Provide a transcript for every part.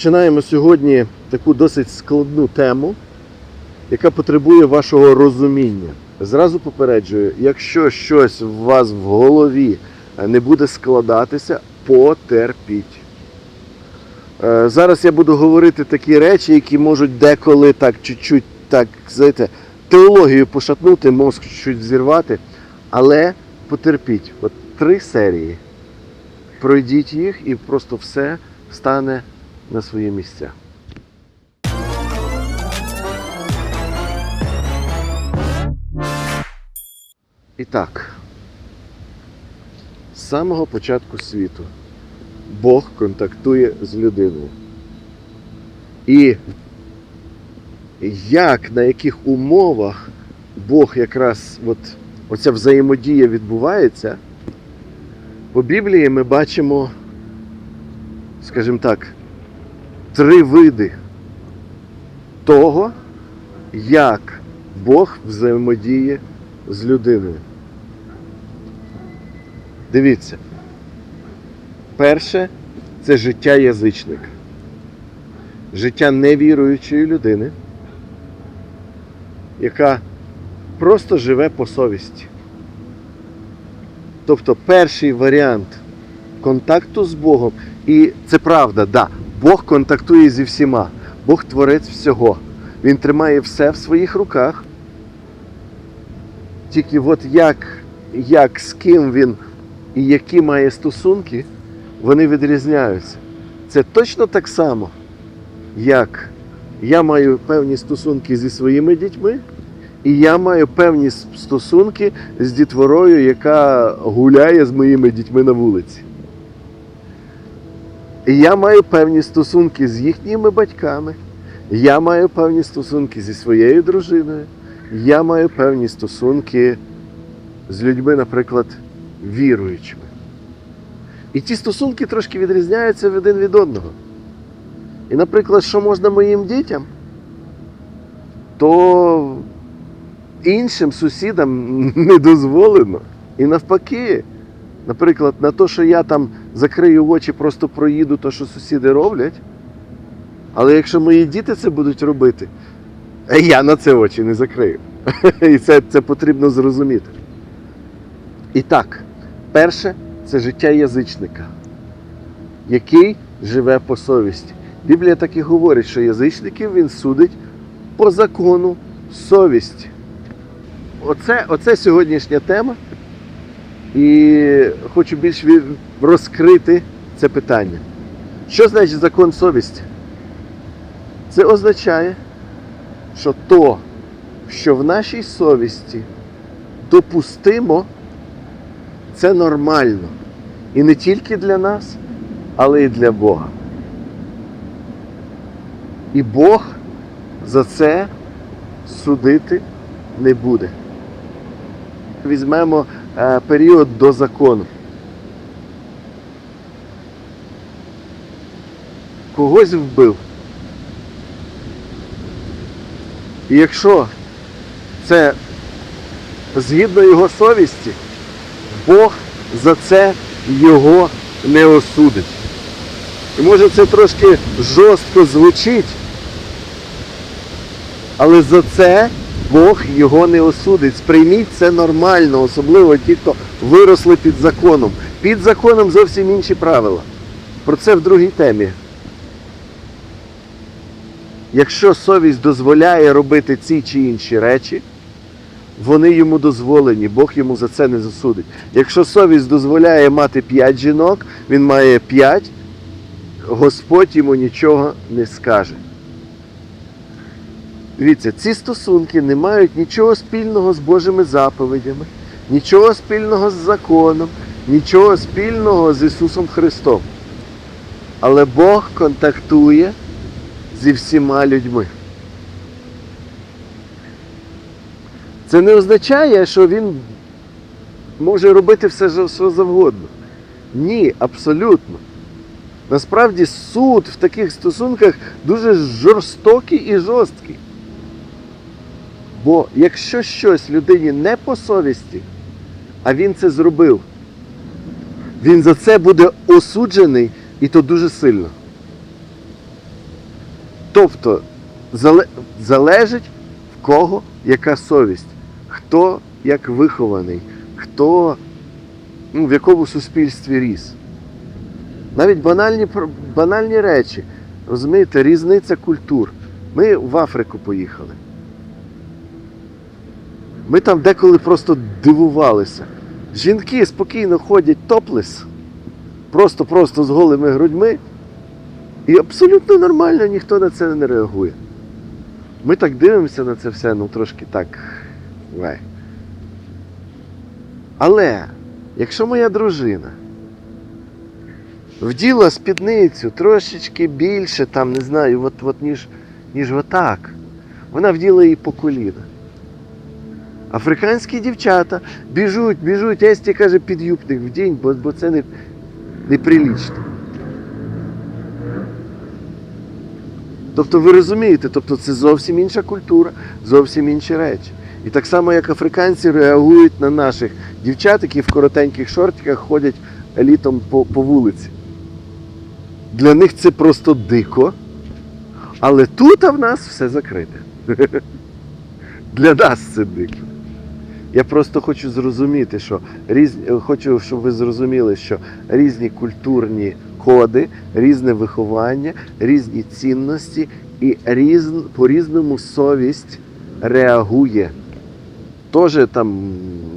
Починаємо сьогодні таку досить складну тему, яка потребує вашого розуміння. Зразу попереджую, якщо щось у вас в голові не буде складатися, потерпіть. Е, Зараз я буду говорити такі речі, які можуть деколи так чуть-чуть так, знаєте, теологію пошатнути, мозк чуть зірвати, але потерпіть. От три серії. Пройдіть їх і просто все стане на свої місця. І так, з самого початку світу Бог контактує з людиною. І як, на яких умовах Бог якраз от, оця взаємодія відбувається, по Біблії ми бачимо, скажімо так, три види того, як Бог взаємодіє з людиною. Дивіться. Перше це життя язичника. Життя невіруючої людини, яка просто живе по совісті. Тобто перший варіант контакту з Богом, і це правда, да, Бог контактує зі всіма, Бог творець всього. Він тримає все в своїх руках. Тільки от як, як з ким він і які має стосунки, вони відрізняються. Це точно так само, як я маю певні стосунки зі своїми дітьми, і я маю певні стосунки з дітворою, яка гуляє з моїми дітьми на вулиці. Я маю певні стосунки з їхніми батьками, я маю певні стосунки зі своєю дружиною, я маю певні стосунки з людьми, наприклад, віруючими. І ці стосунки трошки відрізняються один від одного. І, наприклад, що можна моїм дітям, то іншим сусідам не дозволено. І навпаки, наприклад, на те, що я там закрию очі, просто проїду те, що сусіди роблять. Але якщо мої діти це будуть робити, я на це очі не закрию. І це, це потрібно зрозуміти. І так, перше це життя язичника, який живе по совісті. Біблія так і говорить, що язичників він судить по закону совісті. Оце, оце сьогоднішня тема. І хочу більш розкрити це питання. Що значить закон совісті? Це означає, що то, що в нашій совісті допустимо, це нормально. І не тільки для нас, але й для Бога. І Бог за це судити не буде. Візьмемо період до закону. Когось вбив. І якщо це згідно його совісті, Бог за це його не осудить. І може це трошки жорстко звучить, але за це Бог його не осудить. Сприйміть це нормально, особливо ті, хто виросли під законом. Під законом зовсім інші правила. Про це в другій темі. Якщо совість дозволяє робити ці чи інші речі, вони йому дозволені, Бог йому за це не засудить. Якщо совість дозволяє мати п'ять жінок, він має п'ять, Господь йому нічого не скаже. Дивіться, ці стосунки не мають нічого спільного з Божими заповідями, нічого спільного з законом, нічого спільного з Ісусом Христом. Але Бог контактує зі всіма людьми. Це не означає, що він може робити все, що завгодно. Ні, абсолютно. Насправді суд в таких стосунках дуже жорстокий і жорсткий. Бо якщо щось людині не по совісті, а він це зробив, він за це буде осуджений і то дуже сильно. Тобто залежить в кого яка совість, хто як вихований, хто ну, в якому суспільстві ріс. Навіть банальні, банальні речі. Розумієте, різниця культур. Ми в Африку поїхали. Ми там деколи просто дивувалися. Жінки спокійно ходять топлес, просто-просто з голими грудьми, і абсолютно нормально ніхто на це не реагує. Ми так дивимося на це все, ну трошки так. Але якщо моя дружина вділа спідницю трошечки більше, там, не знаю, от, от, ніж, ніж отак, вона вділа її по коліна. Африканські дівчата біжуть, біжуть, Есті каже, підюбник вдінь, бо, бо це не, неприлічно. Тобто ви розумієте, тобто це зовсім інша культура, зовсім інші речі. І так само, як африканці реагують на наших дівчат, які в коротеньких шортиках ходять елітом по, по вулиці. Для них це просто дико. Але тут в нас все закрите. Для нас це дико. Я просто хочу зрозуміти, що різні, хочу, щоб ви зрозуміли, що різні культурні коди, різне виховання, різні цінності і різ, по-різному совість реагує. Теж там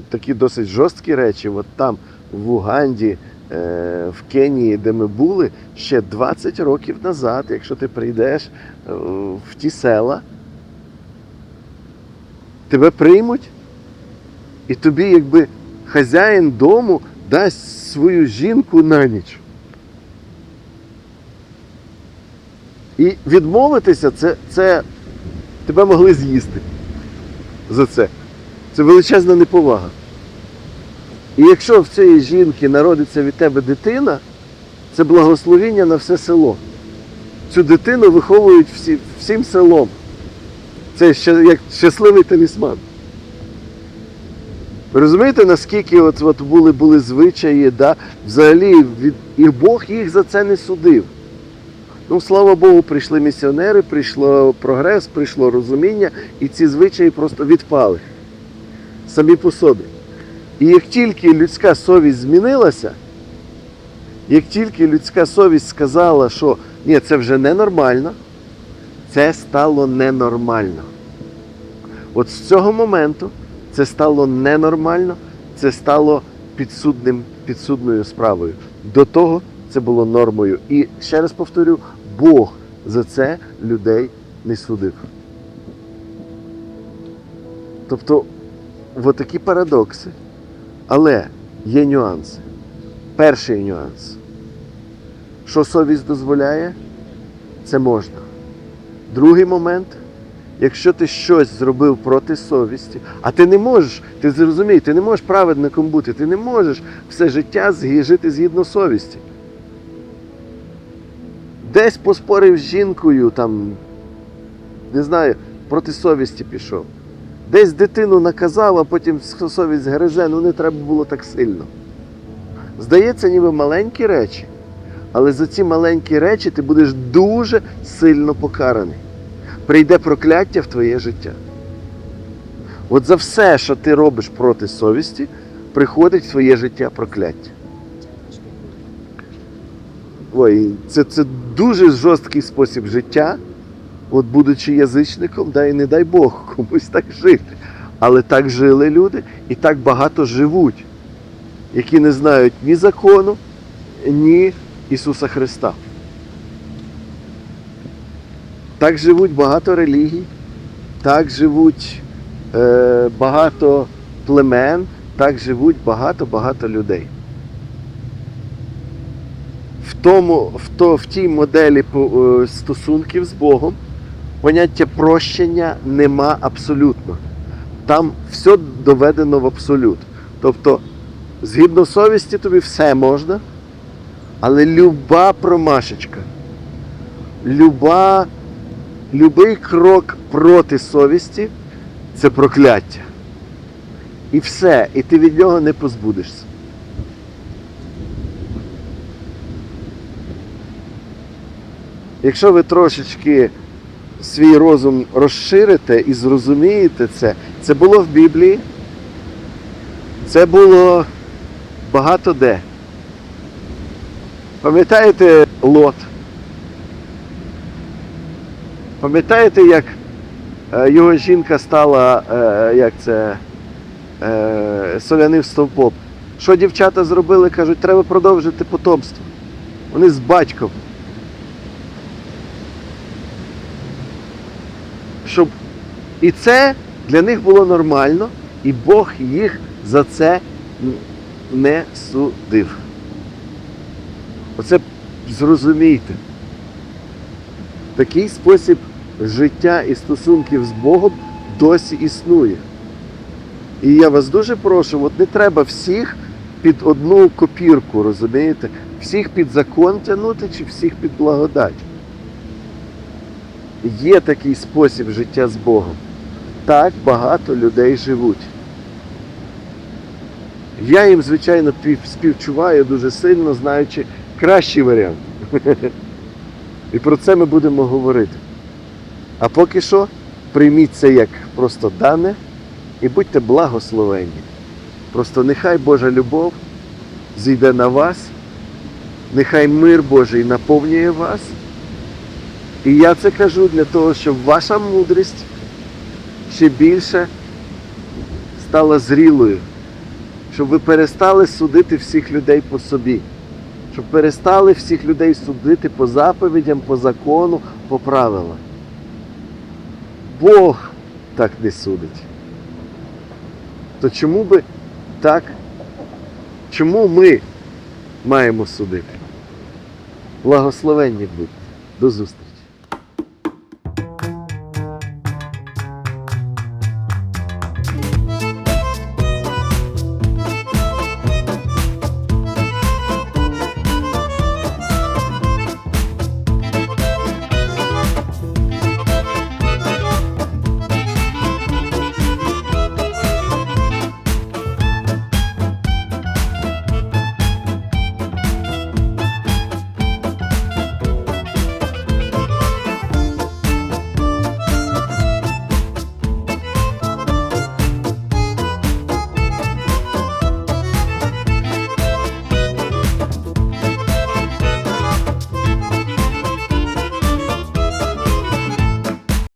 такі досить жорсткі речі. От там, в Уганді, е, в Кенії, де ми були, ще 20 років назад, якщо ти прийдеш е, в ті села, тебе приймуть, і тобі, якби хазяїн дому дасть свою жінку на ніч. І відмовитися, це, це тебе могли з'їсти за це. Це величезна неповага. І якщо в цієї жінки народиться від тебе дитина, це благословіння на все село. Цю дитину виховують всі, всім селом. Це як щасливий талісман. Ви розумієте, наскільки от, от були, були звичаї, да? взагалі від, і Бог їх за це не судив. Ну, слава Богу, прийшли місіонери, прийшло прогрес, прийшло розуміння, і ці звичаї просто відпали самі по собі. І як тільки людська совість змінилася, як тільки людська совість сказала, що ні, це вже ненормально, це стало ненормально. От з цього моменту це стало ненормально, це стало підсудним, підсудною справою. До того це було нормою. І ще раз повторю, Бог за це людей не судив. Тобто, от такі парадокси. Але є нюанси. Перший нюанс. Що совість дозволяє, це можна. Другий момент, якщо ти щось зробив проти совісті, а ти не можеш, ти зрозумій, ти не можеш праведником бути, ти не можеш все життя жити згідно совісті. Десь поспорив з жінкою, там, не знаю, проти совісті пішов. Десь дитину наказав, а потім совість гризе, ну не треба було так сильно. Здається, ніби маленькі речі, але за ці маленькі речі ти будеш дуже сильно покараний. Прийде прокляття в твоє життя. От за все, що ти робиш проти совісті, приходить в твоє життя прокляття. Ой, це, це дуже жорсткий спосіб життя, от будучи язичником, да, і не дай Бог комусь так жити. Але так жили люди і так багато живуть, які не знають ні закону, ні Ісуса Христа. Так живуть багато релігій, так живуть е, багато племен, так живуть багато-багато людей. В, тому, в, то, в тій моделі е, стосунків з Богом поняття прощення нема абсолютно. Там все доведено в абсолют. Тобто, згідно совісті тобі все можна, але люба промашечка, люба, любий крок проти совісті це прокляття. І все, і ти від нього не позбудешся. Якщо ви трошечки свій розум розширите і зрозумієте це, це було в Біблії, це було багато де. Пам'ятаєте Лот? Пам'ятаєте, як е, його жінка стала, е, як це, е, соляним стовпом? Що дівчата зробили? Кажуть, треба продовжити потомство. Вони з батьком. Щоб і це для них було нормально, і Бог їх за це не судив. Оце зрозумійте. Такий спосіб життя і стосунків з Богом досі існує. І я вас дуже прошу, от не треба всіх під одну копірку, розумієте? Всіх під закон тягнути чи всіх під благодать. Є такий спосіб життя з Богом. Так багато людей живуть. Я їм, звичайно, співчуваю дуже сильно, знаючи кращий варіант. І про це ми будемо говорити. А поки що, прийміть це як просто дане і будьте благословенні. Просто нехай Божа любов зійде на вас, нехай мир Божий наповнює вас. І я це кажу для того, щоб ваша мудрість ще більше стала зрілою, щоб ви перестали судити всіх людей по собі, щоб перестали всіх людей судити по заповідям, по закону, по правилам. Бог так не судить. То чому би так? Чому ми маємо судити? Благословенні будьте. До зустрічі.